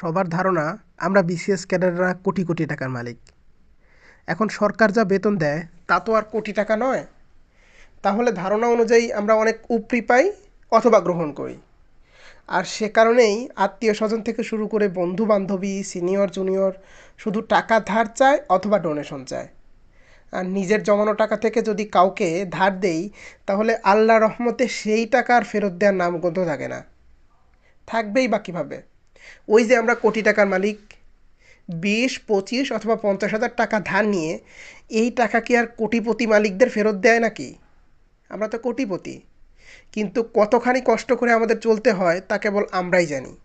সবার ধারণা, আমরা বিসিএস ক্যাডাররা কোটি কোটি টাকার মালিক। এখন সরকার যা বেতন দেয়, তা তো আর কোটি টাকা নয়। তাহলে ধারণা অনুযায়ী আমরা অনেক উপরি পাই অথবা গ্রহণ করি। আর সে কারণেই আত্মীয় স্বজন থেকে শুরু করে বন্ধু বান্ধবী সিনিয়র, জুনিয়র শুধু টাকা ধার চায় অথবা ডোনেশন চায়। আর নিজের জমানো টাকা থেকে যদি কাউকে ধার দেই, তাহলে আল্লাহ রহমতে সেই টাকা আর ফেরত দেওয়ার নামগন্ধ থাকে না। থাকবেই বা কীভাবে? ওই যে আমরা কোটি টাকার মালিক, বিশ, পঁচিশ অথবা পঞ্চাশ হাজার টাকা ধার নিয়ে এই টাকা কি আর কোটিপতি মালিকদের ফেরত দেয় নাকি? আমরা তো কোটিপতি। কিন্তু কতখানি কষ্ট করে আমাদের চলতে হয় তা কেবল আমরাই জানি।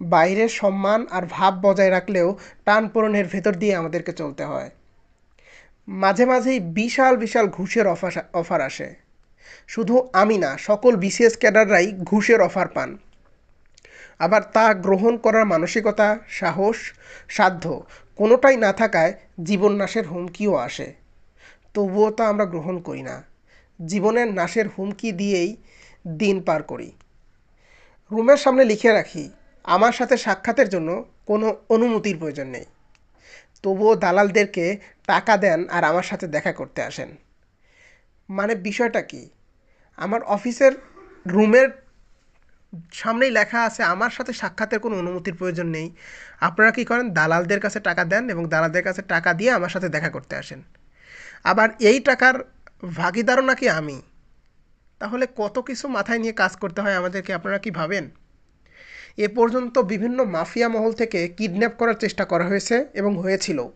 বাইরের সম্মান আর ভাব বজায় রাখলেও টান পূরণের ভেতর দিয়ে আমাদেরকে চলতে হয়। মাঝে মাঝেই বিশাল বিশাল ঘুষের অফার অফার আসে। শুধু আমি না, সকল বিসিএস ক্যাডাররাই ঘুষের অফার পান। আবার তা গ্রহণ করার মানসিকতা, সাহস, সাধ্য কোনোটাই না থাকায় জীবন নাশের হুমকিও আসে। তবুও তা আমরা গ্রহণ করি না। জীবনের নাশের হুমকি দিয়েই দিন পার করি। রুমের সামনে লিখে রাখি, আমার সাথে সাক্ষাতের জন্য কোনো অনুমতির প্রয়োজন নেই। তবুও দালালদেরকে টাকা দেন আর আমার সাথে দেখা করতে আসেন। মানে বিষয়টা কি? আমার অফিসের রুমের সামনেই লেখা আছে, আমার সাথে সাক্ষাতের কোনো অনুমতির প্রয়োজন নেই। আপনারা কি করেন? দালালদের কাছে টাকা দেন এবং দালালদের কাছে টাকা দিয়ে আমার সাথে দেখা করতে আসেন। আবার এই টাকার ভাগিদারও নাকি আমি। তাহলে কত কিছু মাথায় নিয়ে কাজ করতে হয় আমাদেরকে? আপনারা কি ভাবেন? এ পর্যন্ত বিভিন্ন মাফিয়া মহল থেকে কিডন্যাপ করার চেষ্টা করা হয়েছে এবং হয়েছিল।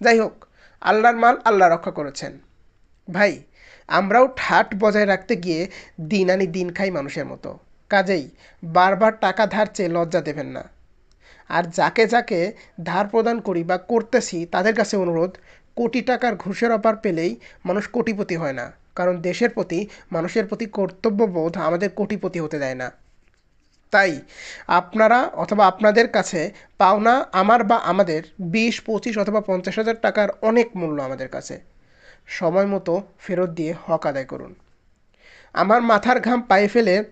যাই হোক, আল্লাহর মাল আল্লাহ রক্ষা করেছেন। ভাই, আমরাও ঠাট বজায় রাখতে গিয়ে দিন আনি দিন খাই মানুষের মতো। কাজেই বারবার টাকা ধার চেয়ে লজ্জা দেবেন না। আর যাকে যাকে ধার প্রদান করি বা করতেছি, তাদের কাছে অনুরোধ, কোটি টাকার ঘুষের অপার পেলেই মানুষ কোটিপতি হয় না। কারণ দেশের প্রতি, মানুষের প্রতি কর্তব্যবোধ আমাদের কোটিপতি হতে দেয় না। তাই আপনারা অথবা আপনাদের কাছে পাওনা আমার বা আমাদের বিশ, পঁচিশ অথবা পঞ্চাশ হাজার টাকার অনেক মূল্য আমাদের কাছে। সময় মতো ফেরত দিয়ে হক আদায় করুন। আমার মাথার ঘাম পায়ে ফেলে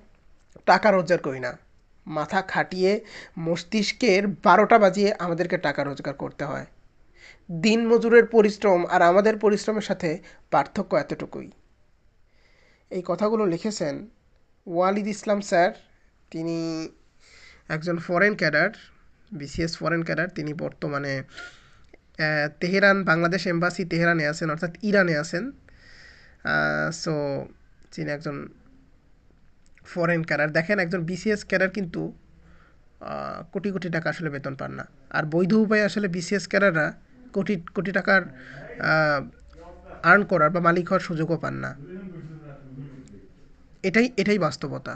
টাকা রোজগার করি না। মাথা খাটিয়ে মস্তিষ্কের বারোটা বাজিয়ে আমাদেরকে টাকা রোজগার করতে হয়। দিন মজুরের পরিশ্রম আর আমাদের পরিশ্রমের সাথে পার্থক্য এতটুকুই। এই কথাগুলো লিখেছেন ওয়ালিদ ইসলাম স্যার। তিনি একজন foreign cadre BCS foreign cadre তিনি বর্তমানে তেহরান, বাংলাদেশ এম্বাসি তেহরানে আছেন, অর্থাৎ ইরানে আছেন। সো তিনি একজন ফরেন ক্যারার দেখেন একজন বিসিএস ক্যাডার কিন্তু কোটি কোটি টাকা আসলে বেতন পান না। আর বৈধ উপায়ে আসলে বিসিএস ক্যারাররা কোটি কোটি টাকার আর্ন করার বা মালিক হওয়ার সুযোগও পান না। এটাই এটাই বাস্তবতা।